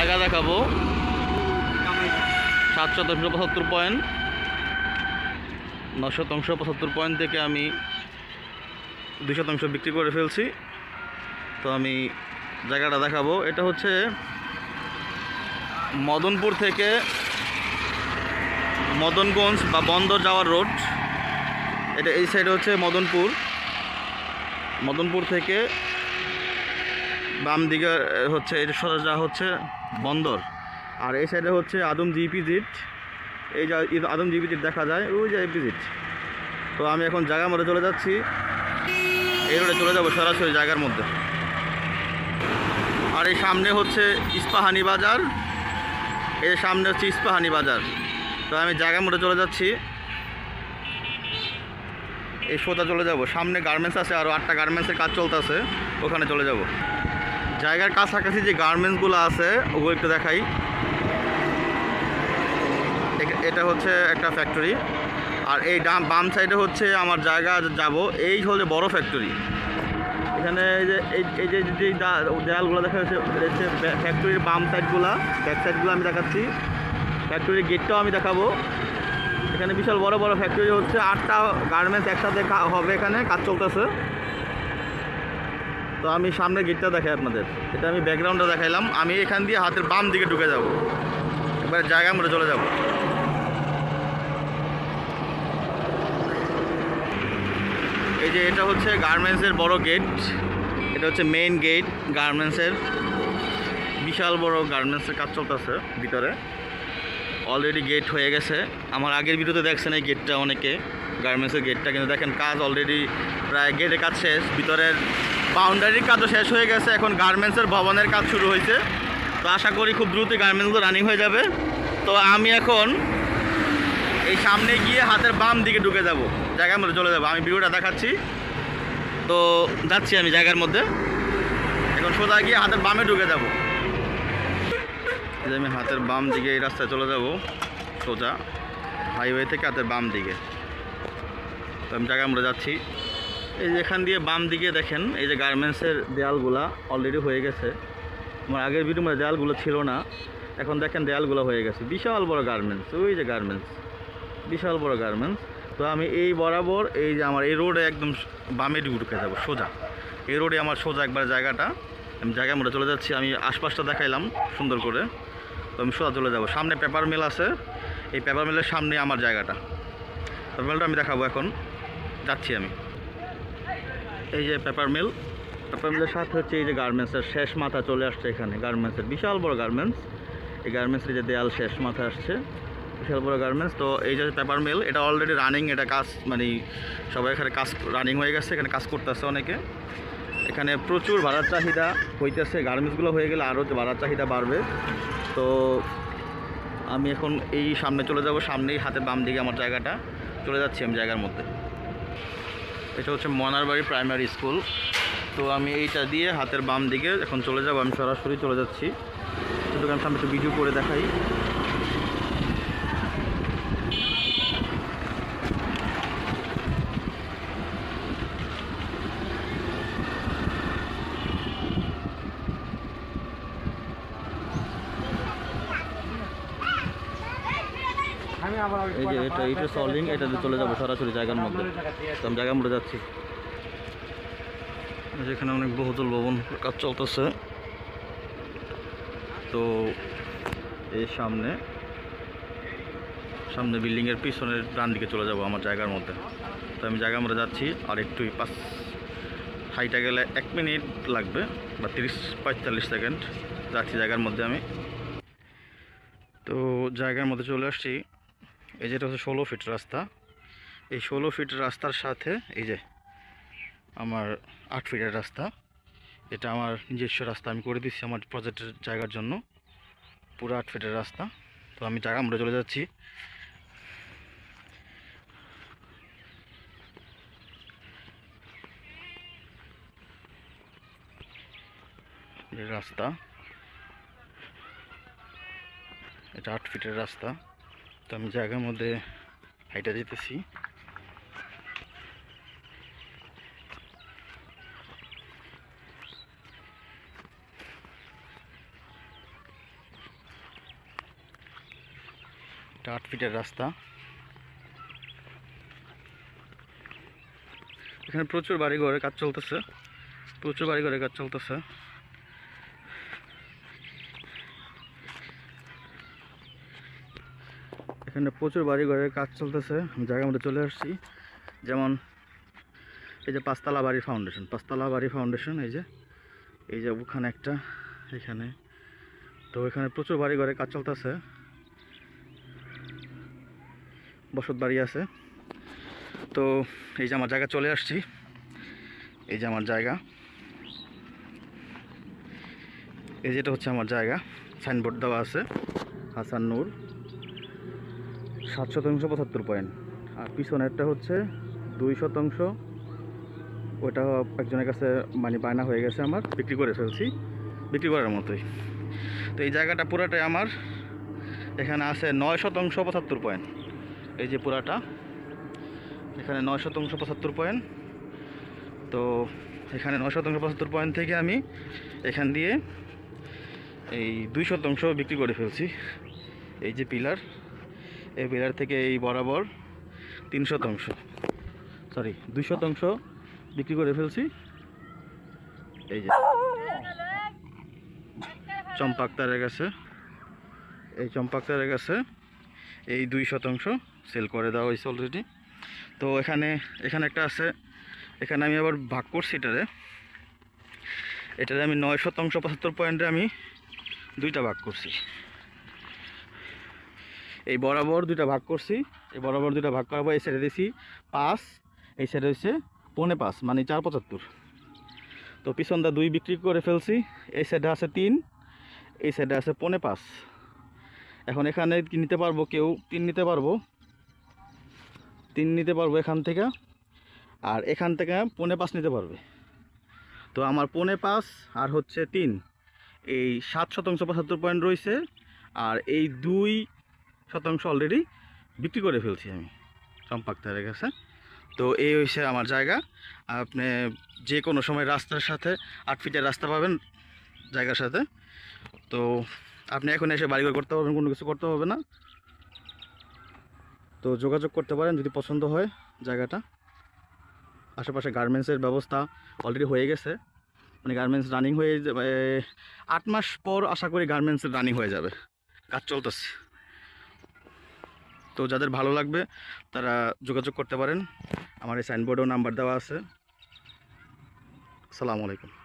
জায়গা দেখাবো। সাত শতাংশ পঁচাত্তর পয়েন্ট। ন শতাংশ পঁচাত্তর পয়েন্ট থেকে আমি দুই শতাংশ বিক্রি করে ফেলছি। তো আমি জায়গাটা দেখাবো। এটা হচ্ছে মদনপুর থেকে মদনগঞ্জ বা বন্দর যাওয়ার রোড। এটা এই সাইডে হচ্ছে মদনপুর। মদনপুর থেকে বাম দিকে হচ্ছে এটা সোজা হচ্ছে বন্দর। আর এই সাইডে হচ্ছে আদম জিপিজিট এই যে আদম জিপিজিট দেখা যায়, ওই যে এপিজিট তো আমি এখন জায়গার মধ্যে চলে যাচ্ছি। এই রোডে চলে যাব সরাসরি জায়গার মধ্যে। আর এই সামনে হচ্ছে ইস্পাহানি বাজার। এই সামনে হচ্ছে ইস্পাহানি বাজার। তো আমি জায়গার মধ্যে চলে যাচ্ছি। এই সোজা চলে যাব। সামনে গার্মেন্টস আছে আরও আটটা গার্মেন্টসের কাজ চলতেছে। ওখানে চলে যাব। জায়গার কাছাকাছি যে গার্মেন্টসগুলো আছে, ওগুলো একটু দেখাই। এটা হচ্ছে একটা ফ্যাক্টরি আর এই ডাম বাম সাইডে হচ্ছে আমার জায়গা যাব, এই হচ্ছে বড় ফ্যাক্টরি এখানে এই যে এই যে যে দেয়ালগুলো দেখা যাচ্ছে হচ্ছে ফ্যাক্টরির বাম সাইডগুলা ব্যাক সাইডগুলো আমি দেখাচ্ছি। ফ্যাক্টরির গেটটাও আমি দেখাবো। এখানে বিশাল বড় বড় ফ্যাক্টরি হচ্ছে, আটটা গার্মেন্টস একসাথে হবে এখানে, কাজ চলতেছে। তো আমি সামনে গেটটা দেখাই আপনাদের। এটা আমি ব্যাকগ্রাউন্ডটা দেখাইলাম। আমি এখান দিয়ে হাতের বাম দিকে ঢুকে যাব। এবার জায়গা মধ্যে চলে যাব। এই যে এটা হচ্ছে গার্মেন্টসের বড় গেট এটা হচ্ছে মেইন গেট গার্মেন্টসের বিশাল বড় গার্মেন্টসের কাজ চলতেছে ভিতরে। অলরেডি গেট হয়ে গেছে। আমার আগের ভিডিওতে দেখছেন এই গেটটা অনেকে। গার্মেন্টসের গেটটা কিন্তু দেখেন, কাজ অলরেডি প্রায় গেটের কাজ শেষ। ভিতরের বাউন্ডারির কাজও শেষ হয়ে গেছে, এখন গার্মেন্টসের ভবনের কাজ শুরু হয়েছে। তো আশা করি খুব দ্রুতই গার্মেন্টসগুলো রানিং হয়ে যাবে। তো আমি এখন এই সামনে গিয়ে হাতের বাম দিকে ঢুকে যাব, জায়গার মধ্যে চলে যাব। আমি ভিডিওটা দেখাচ্ছি। তো যাচ্ছি আমি জায়গার মধ্যে। এখন সোজা গিয়ে হাতের বামে ঢুকে যাব। আমি হাতের বাম দিকে এই রাস্তায় চলে যাব, সোজা। হাইওয়ে থেকে হাতের বাম দিকে। তো আমি জায়গায় আমরা যাচ্ছি। এই যে এখান দিয়ে বাম দিকে দেখেন, এই যে গার্মেন্টসের দেয়ালগুলা অলরেডি হয়ে গেছে। আমার আগের ভিডিও মধ্যে দেয়ালগুলো ছিল না, এখন দেখেন দেয়ালগুলো হয়ে গেছে। বিশাল বড় গার্মেন্টস ওই যে গার্মেন্টস বিশাল বড় গার্মেন্টস তো আমি এই বরাবর এই যে আমার এই রোডে একদম বামে ঢুকে যাব, সোজা। এই রোডে আমার সোজা একবার জায়গাটা। আমি জায়গার মধ্যে চলে যাচ্ছি, আমি আশপাশটা দেখাইলাম সুন্দর করে। তো আমি সোজা চলে যাব। সামনে পেপার মিল আছে। এই পেপার মিলের সামনে আমার জায়গাটা। পেপার মিলটা আমি দেখাবো এখন। যাচ্ছি আমি। এই যে পেপার মিল পেপার মিলের সাথে হচ্ছে এই যে গার্মেন্টসের শেষ মাথা চলে আসছে এখানে। গার্মেন্টসের বিশাল বড় গার্মেন্টস এই গার্মেন্টসের যে দেয়াল শেষ মাথা আসছে। বিশাল বড় গার্মেন্টস তো এই যে পেপার মিল এটা অলরেডি রানিং এটা কাজ মানে সবাই এখানে কাজ রানিং হয়ে গেছে, এখানে কাজ করতেছে অনেকে। এখানে প্রচুর ভাড়ার চাহিদা হইতেছে। গার্মেন্টসগুলো হয়ে গেলে আরও ভাড়ার চাহিদা বাড়বে। তো আমি এখন এই সামনে চলে যাব। সামনেই হাতের বাম দিকে আমার জায়গাটা। চলে যাচ্ছি আমি জায়গার মধ্যে। এটা হচ্ছে মনারবাড়ি প্রাইমারি স্কুল। তো আমি এইটা দিয়ে হাতের বাম দিকে এখন চলে যাব, আমি সরাসরি চলে যাচ্ছি। আমি সামনে একটু ভিডিও করে দেখাই। এই যে এটা এটা সলিং এটা চলে যাব সরাসরি জায়গার মধ্যে। তো আমি জায়গার মধ্যে যাচ্ছি। যেখানে অনেক বহুতল ভবন কাজ চলতেছে। তো এই সামনে সামনে বিল্ডিংয়ের পিছনের ডান দিকে চলে যাব আমার জায়গার মধ্যে। তো আমি জায়গা মধ্যে যাচ্ছি আর একটু পাঁচ হাইটা গেলে এক মিনিট লাগবে বা তিরিশ পঁয়তাল্লিশ সেকেন্ড। যাচ্ছি জায়গার মধ্যে আমি। তো জায়গার মধ্যে চলে আসছি। এই যেটা হচ্ছে ষোলো ফিট রাস্তা। এই ষোলো ফিট রাস্তার সাথে এই যে আমার আট ফিটের রাস্তা। এটা আমার নিজস্ব রাস্তা আমি করে দিচ্ছি আমার প্রজেক্টের জায়গার জন্য। পুরো আট ফিটের রাস্তা। তো আমি জায়গা আমরা চলে যাচ্ছি। রাস্তা। এটা আট ফিটের রাস্তা। তো আমি জায়গার মধ্যে হাইটা যেতেছি আট ফিটের রাস্তা। এখানে প্রচুর বাড়িঘরের কাজ চলতেছে। প্রচুর বাড়িঘরের কাজ চলতেছে। এখানে প্রচুর বাড়ি ঘরের কাজ চলতেছে। আমি জায়গার মধ্যে চলে আসছি। যেমন এই যে পাঁচতলা বাড়ি ফাউন্ডেশন পাঁচতলা বাড়ি ফাউন্ডেশন এই যে এই যে ওখানে একটা, এখানে। তো এখানে প্রচুর বাড়ি ঘরে কাজ চলতেছে। বসত বাড়ি আছে। তো এই যে আমার জায়গা চলে আসছি। এই যে আমার জায়গা। এই যেটা হচ্ছে আমার জায়গা। সাইনবোর্ড দেওয়া আছে। হাসান নূর। সাত শতাংশ পঁচাত্তর পয়েন্ট আর পিছনেরটা হচ্ছে দুই শতাংশ। ওটা একজনের কাছে মানে বায়না হয়ে গেছে আমার, বিক্রি করে ফেলছি। বিক্রি করার মতোই। তো এই জায়গাটা পুরাটাই আমার। এখানে আছে নয় শতাংশ পঁচাত্তর পয়েন্ট এই যে পুরাটা, এখানে নয় শতাংশ পঁচাত্তর পয়েন্ট তো এখানে নয় শতাংশ পঁচাত্তর পয়েন্ট থেকে আমি এখান দিয়ে এই দুই শতাংশ বিক্রি করে ফেলছি। এই যে পিলার এই পিলার থেকে এই বরাবর তিন শতাংশ। সরি দুই শতাংশ বিক্রি করে ফেলছি। এই যে চম্পাক্তারের কাছে। এই চম্পাক্তারের কাছে এই দুই শতাংশ সেল করে দেওয়া হয়েছে অলরেডি তো এখানে এখানে একটা আছে। এখানে আমি আবার ভাগ করছি এটারে। এটারে আমি নয় শতাংশ পঁচাত্তর পয়েন্টে আমি দুইটা ভাগ করছি। এই বরাবর দুইটা ভাগ করছি। এই বরাবর দুটা ভাগ করার পর এই সাইডে দিয়েছি পাঁচ, এই সাইডে হচ্ছে পৌনে পাঁচ মানে চার পঁচাত্তর। তো পিছনটা দুই বিক্রি করে ফেলছি, এই সাইডে আছে তিন, এই সাইডে আছে পৌনে পাঁচ। এখন এখানে নিতে পারব কেউ? তিন নিতে পারব। তিন নিতে পারব এখান থেকে, আর এখান থেকে পৌনে পাঁচ নিতে পারবে। তো আমার পৌনে পাঁচ আর হচ্ছে তিন। এই সাত শতাংশ পঁচাত্তর পয়েন্ট রয়েছে আর এই দুই শতাংশ অলরেডি বিক্রি করে ফেলছি আমি। চম্পাক্তারের কাছে। তো এই হচ্ছে আমার জায়গা। আপনি যে কোনো সময় রাস্তার সাথে, আট ফিটের রাস্তা পাবেন জায়গার সাথে। তো আপনি এখন এসে বাড়িঘর করতে পারবেন, কোনো কিছু করতে হবে না। তো যোগাযোগ করতে পারেন যদি পছন্দ হয় জায়গাটা। আশেপাশে গার্মেন্টসের ব্যবস্থা অলরেডি হয়ে গেছে। মানে গার্মেন্টস রানিং হয়ে আট মাস পর আশা করি গার্মেন্টস রানিং হয়ে যাবে। কাজ চলতেছে। তো যাদের ভালো লাগবে, তারা যোগাযোগ করতে পারেন। আমার এই সাইনবোর্ডেও নাম্বার দেওয়া আছে। আসসালামু আলাইকুম।